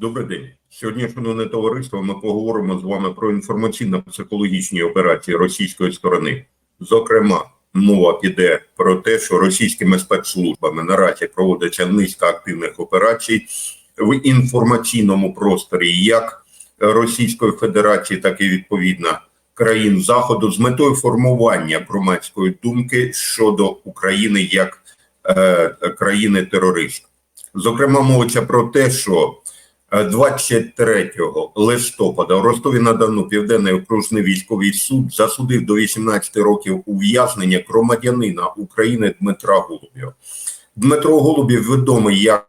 Добрий день. Сьогодні, шановне товариство, ми поговоримо з вами про інформаційно-психологічні операції російської сторони. Зокрема, мова піде про те, що російськими спецслужбами наразі проводиться низка активних операцій в інформаційному просторі як Російської Федерації, так і відповідно країн Заходу з метою формування громадської думки щодо України як е, країни терориста. Зокрема, мовиться про те, що 23 листопада в Ростові на Дону Південний окружний військовий суд засудив до 18 років ув'язнення громадянина України Дмитра Голубєва. Дмитро Голубів відомий як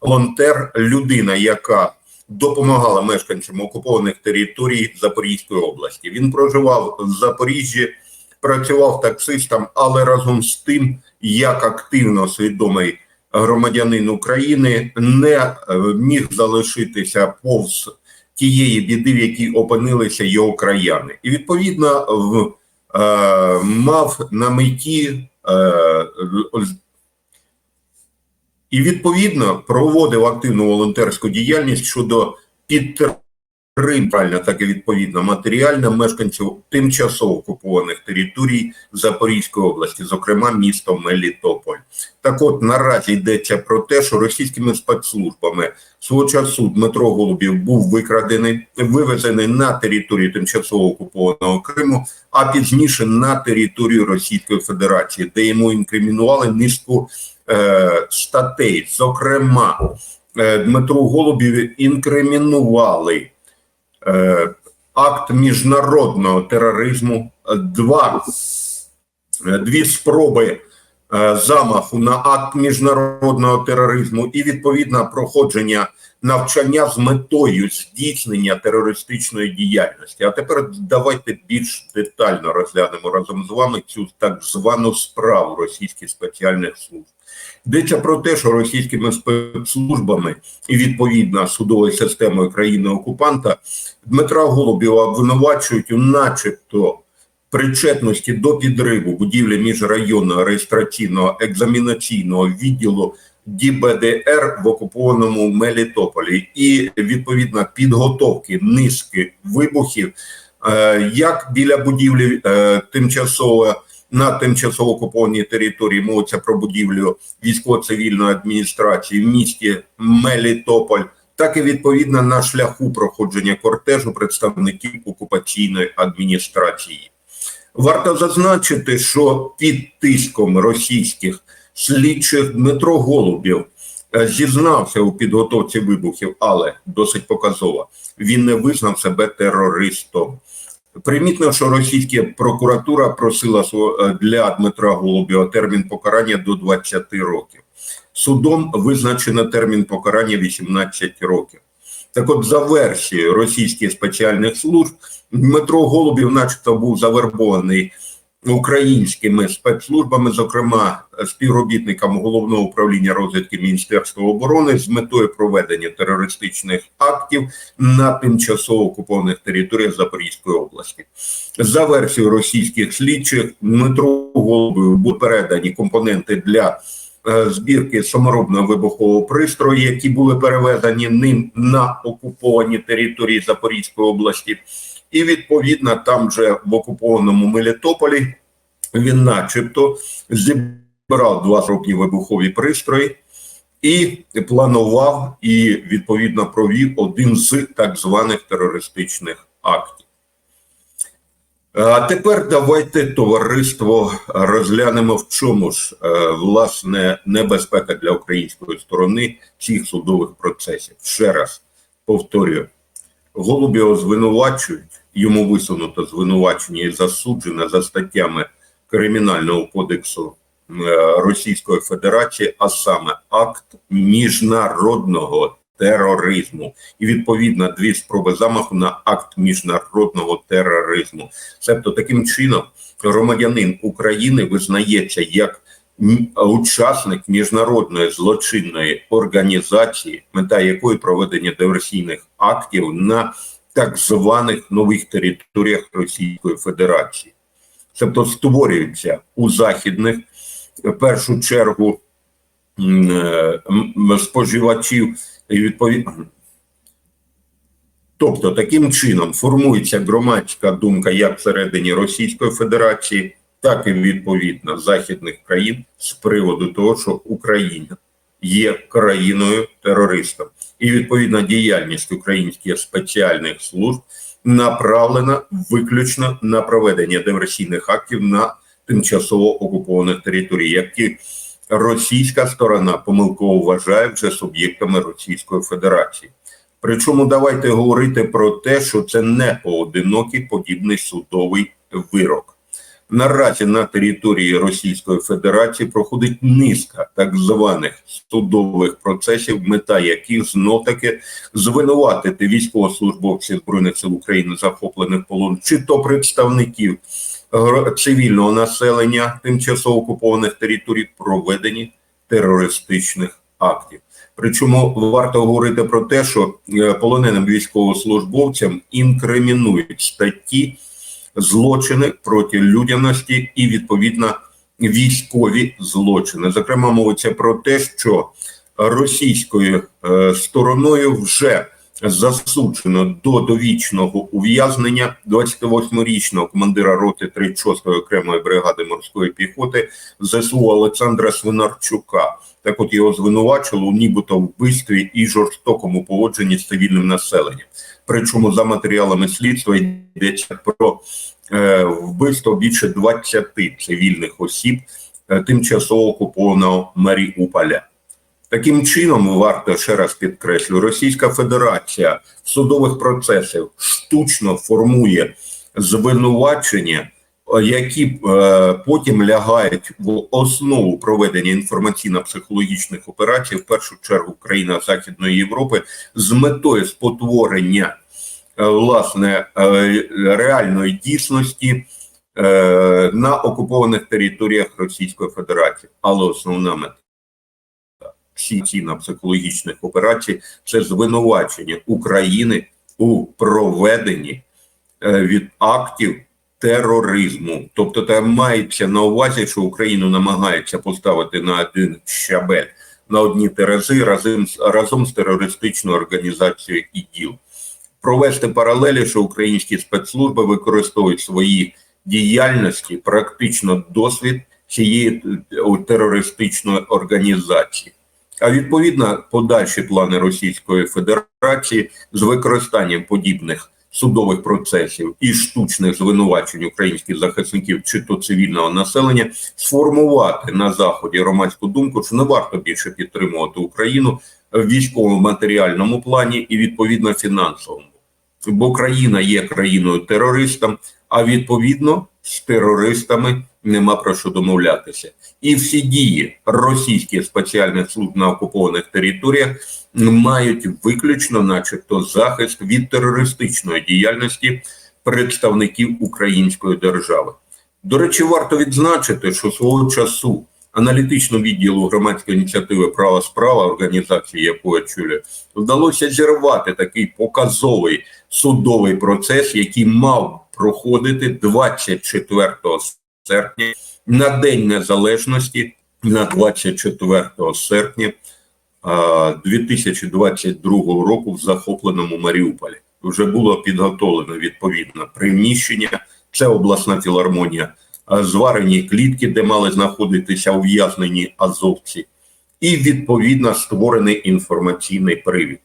волонтер, людина, яка допомагала мешканцям окупованих територій Запорізької області. Він проживав в Запоріжжі, працював таксистом, але разом з тим, як активно свідомий громадянин України, не е, міг залишитися повз тієї біди, в якій опинилися його краяни, і відповідно в, е, мав на меті. Е, і відповідно проводив активну волонтерську діяльність щодо підтримки, правильно, так і відповідно матеріально мешканців тимчасово окупованих територій Запорізької області, зокрема місто Мелітополь. Так от наразі йдеться про те, що російськими спецслужбами свого часу Дмитро Голубів був викрадений, вивезений на територію тимчасово окупованого Криму, а пізніше на територію Російської Федерації, де йому інкримінували низку е, статей. Зокрема, е, Дмитру Голубів інкримінували акт міжнародного тероризму, е, два, е, дві спроби е, замаху на акт міжнародного тероризму і відповідно проходження навчання з метою здійснення терористичної діяльності. А тепер давайте більш детально розглянемо разом з вами цю так звану справу російських спеціальних служб. Йдеться про те, що російськими спецслужбами і відповідно судовою системою країни-окупанта Дмитра Голубєва обвинувачують у начебто причетності до підриву будівлі міжрайонного реєстраційного екзамінаційного відділу ДБДР в окупованому Мелітополі. І відповідно підготовки низки вибухів, е, як біля будівлі е, тимчасово на тимчасово окупованій території мовиться про будівлю військово-цивільної адміністрації в місті Мелітополь, так і відповідно на шляху проходження кортежу представників окупаційної адміністрації. Варто зазначити, що під тиском російських слідчих Дмитро Голубів е, зізнався у підготовці вибухів, але досить показово він не визнав себе терористом. Примітно, що російська прокуратура просила е, для Дмитра Голубєва термін покарання до 20 років. Судом визначено термін покарання 18 років. Так от, за версією російських спеціальних служб, Дмитро Голубів, начебто, був завербований українськими спецслужбами, зокрема співробітниками головного управління розвідки Міністерства оборони, з метою проведення терористичних актів на тимчасово окупованих територіях Запорізької області. За версією російських слідчих, Дмитро Голубів були передані компоненти для е, збірки саморобного вибухового пристрою, які були перевезені ним на окуповані території Запорізької області. І відповідно там же в окупованому Мелітополі він начебто зібрав два зробні вибухові пристрої і планував і відповідно провів один з так званих терористичних актів. А тепер давайте товариство розглянемо, в чому ж е, власне небезпека для української сторони цих судових процесів. Ще раз повторюю, Голубєва звинувачують, йому висунуто звинувачення і засуджено за статтями Кримінального кодексу е, Російської Федерації, а саме акт міжнародного тероризму, і відповідно дві спроби замаху на акт міжнародного тероризму. Себто таким чином громадянин України визнається як учасник міжнародної злочинної організації, мета якої проведення диверсійних актів на так званих нових територіях Російської Федерації. Тобто створюються у західних в першу чергу е, споживачів і відповідно Тобто, таким чином формується громадська думка як всередині Російської Федерації, так і відповідно західних країн з приводу того, що Україна є країною терористом, і відповідна діяльність українських спеціальних служб направлена виключно на проведення диверсійних актів на тимчасово окупованих територіях, які російська сторона помилково вважає вже суб'єктами Російської Федерації. Причому давайте говорити про те, що це не поодинокий подібний судовий вирок. Наразі на території Російської Федерації проходить низка так званих судових процесів, мета яких знов таки звинуватити військовослужбовців збройних сил України захоплених полон, чи то представників цивільного населення тимчасово окупованих територій в проведенні терористичних актів. Причому варто говорити про те, що е, полоненим військовослужбовцям інкримінують статті злочини проти людяності і відповідно військові злочини. Зокрема, мовиться про те, що російською е, стороною вже засуджено до довічного ув'язнення 28-річного командира роти 36-ї окремої бригади морської піхоти ЗСУ Олександра Свинарчука. Так от його звинувачили у нібито вбивстві і жорстокому поводженні з цивільним населенням. Причому за матеріалами слідства йдеться про е, вбивство більше 20 цивільних осіб е, тимчасово окупованого Маріуполя. Таким чином, варто ще раз підкреслю, Російська Федерація в судових процесах штучно формує звинувачення, е, які е, потім лягають в основу проведення інформаційно-психологічних операцій, в першу чергу в країнах Західної Європи, з метою спотворення е, власне е, реальної дійсності е, на окупованих територіях Російської Федерації, але основна мета всі ці на психологічних операцій це звинувачення України у проведенні е, від актів тероризму. Тобто, там мається на увазі, що Україну намагається поставити на один щабель на одні терези разом разом з терористичною організацією ІДІЛ. Провести паралелі, що українські спецслужби використовують в своїй діяльності практично досвід цієї е, терористичної організації. А відповідно подальші плани Російської Федерації з використанням подібних судових процесів і штучних звинувачень українських захисників чи то цивільного населення сформувати на заході громадську думку, що не варто більше підтримувати Україну в військовому матеріальному плані і відповідно фінансовому, бо країна є країною терористом, а відповідно з терористами нема про що домовлятися. І всі дії російських спеціальних служб на окупованих територіях мають виключно, начебто, захист від терористичної діяльності представників української держави. До речі, варто відзначити, що свого часу аналітичному відділу громадської ініціативи Права справа організації, яку я вдалося зірвати такий показовий судовий процес, який мав проходити 24 серпня на День Незалежності на 24 серпня 2022 року в захопленому Маріуполі. Вже було підготовлено відповідне приміщення. Це обласна філармонія, зварені клітки, де мали знаходитися ув'язнені азовці, і відповідно створений інформаційний привід.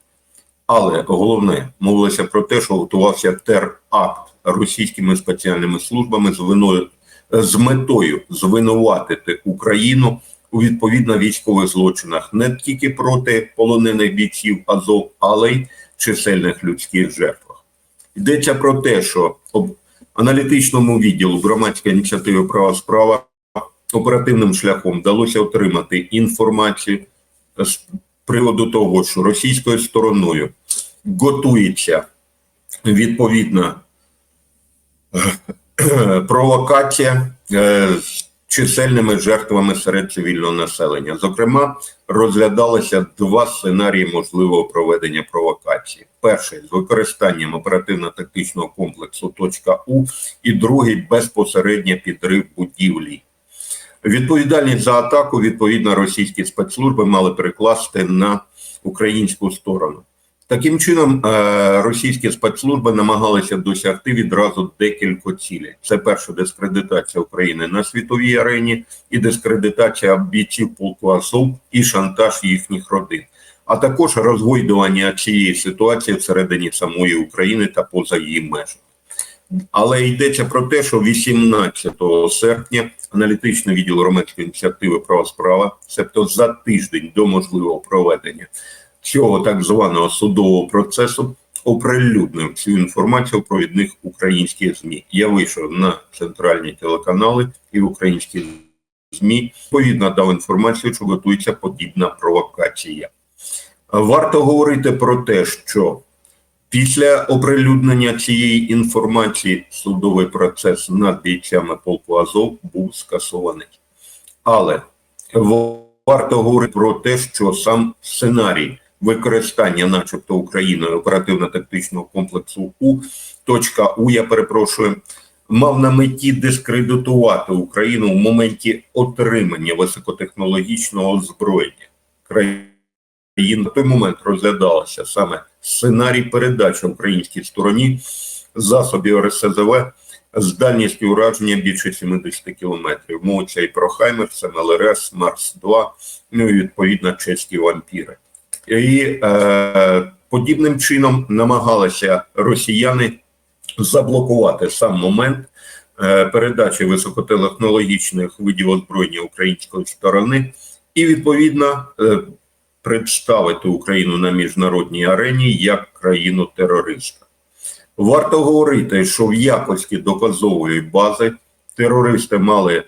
Але головне мовилося про те, що готувався теракт російськими спеціальними службами з виною з метою звинуватити Україну у відповідно військових злочинах не тільки проти полонених бійців Азов, але й чисельних людських жертвах. Йдеться про те, що об аналітичному відділу громадської ініціативи права справа оперативним шляхом вдалося отримати інформацію з приводу того, що російською стороною готується відповідна провокація е, з чисельними жертвами серед цивільного населення. Зокрема, розглядалося два сценарії можливого проведення провокації: перший з використанням оперативно-тактичного комплексу «Точка У» і другий безпосередньо підрив будівлі. Відповідальність за атаку відповідно російські спецслужби мали перекласти на українську сторону. Таким чином, е, російські спецслужби намагалися досягти відразу декілька цілей. Це перше дискредитація України на світовій арені і дискредитація бійців полку Азов і шантаж їхніх родин, а також розгойдування цієї ситуації всередині самої України та поза її межами. Але йдеться про те, що 18 серпня аналітичний відділ громадської ініціативи права справа, себто за тиждень до можливого проведення цього так званого судового процесу, оприлюднив цю інформацію про відних українських ЗМІ. Я вийшов на центральні телеканали і українські ЗМІ, відповідно дав інформацію, що готується подібна провокація. Варто говорити про те, що Після оприлюднення цієї інформації судовий процес над бійцями полку Азов був скасований. Але варто говорити про те, що сам сценарій використання, начебто Україною оперативно-тактичного комплексу У, точка У, я перепрошую, мав на меті дискредитувати Україну в моменті отримання високотехнологічного озброєння країни. На той момент розглядалося саме сценарій передачі українській стороні засобів РСЗВ з дальністю ураження більше 70 кілометрів. Мовиться і про Хаймерс, МЛРС, Марс-2, ну і відповідно чеські вампіри. І е, подібним чином намагалися росіяни заблокувати сам момент е, передачі високотехнологічних видів озброєння української сторони, і відповідно. Е, представити Україну на міжнародній арені як країну терориста. Варто говорити, що в якості доказової бази терористи мали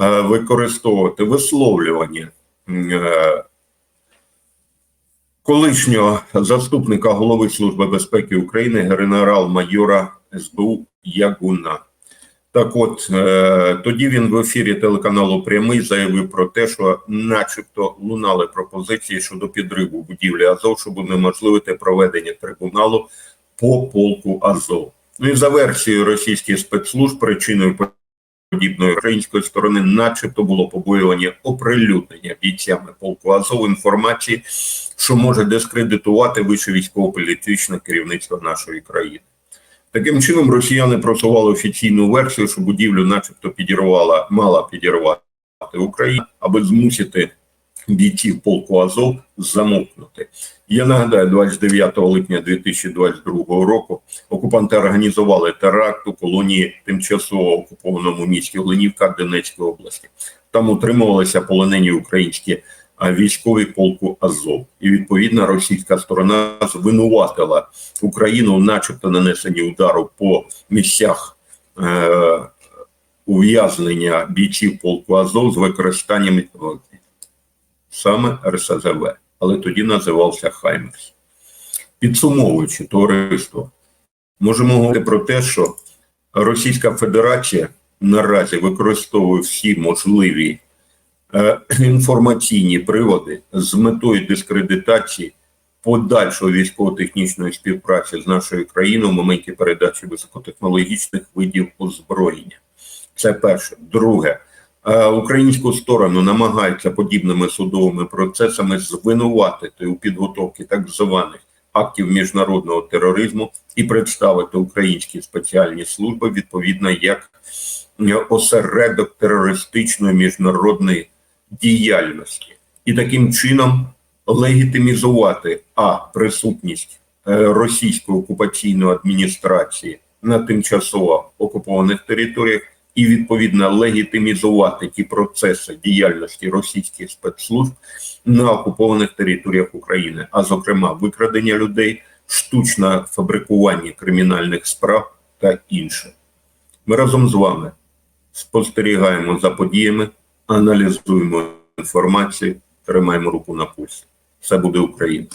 е, використовувати висловлювання е, колишнього заступника голови Служби безпеки України генерал-майора СБУ Ягуна. Так от е, тоді він в ефірі телеканалу Прямий заявив про те, що, начебто, лунали пропозиції щодо підриву будівлі Азов, щоб унеможливити проведення трибуналу по полку Азов. Ну і за версією російських спецслужб причиною подібної української сторони, начебто, було побоювання оприлюднення бійцями полку Азов інформації, що може дискредитувати вище військово-політичне керівництво нашої країни. Таким чином, росіяни просували офіційну версію, що будівлю, начебто, підірвала, мала підірвати Україна, аби змусити бійців полку Азов замовкнути. Я нагадаю, 29 липня 2022 року окупанти організували теракт у колонії тимчасово окупованому місті Оленівка Донецької області. Там утримувалися полонені українські військові полку Азов, і відповідно російська сторона звинуватила Україну, начебто, нанесені удару по місцях е, ув'язнення бійців полку Азов з використанням саме РСЗВ, але тоді називався Хаймерс. Підсумовуючи товариство, можемо говорити про те, що Російська Федерація наразі використовує всі можливі Е, інформаційні приводи з метою дискредитації подальшої військово-технічної співпраці з нашою країною в моменті передачі високотехнологічних видів озброєння. Це перше. Друге, українську сторону намагаються подібними судовими процесами звинуватити у підготовці так званих актів міжнародного тероризму і представити українські спеціальні служби відповідно як осередок терористичної міжнародної діяльності. І таким чином легітимізувати а присутність е, російської окупаційної адміністрації на тимчасово окупованих територіях, і відповідно легітимізувати ті процеси діяльності російських спецслужб на окупованих територіях України, а зокрема викрадення людей, штучне фабрикування кримінальних справ та інше. Ми разом з вами спостерігаємо за подіями аналізуємо інформацію, тримаємо руку на пульсі. Все буде Україна.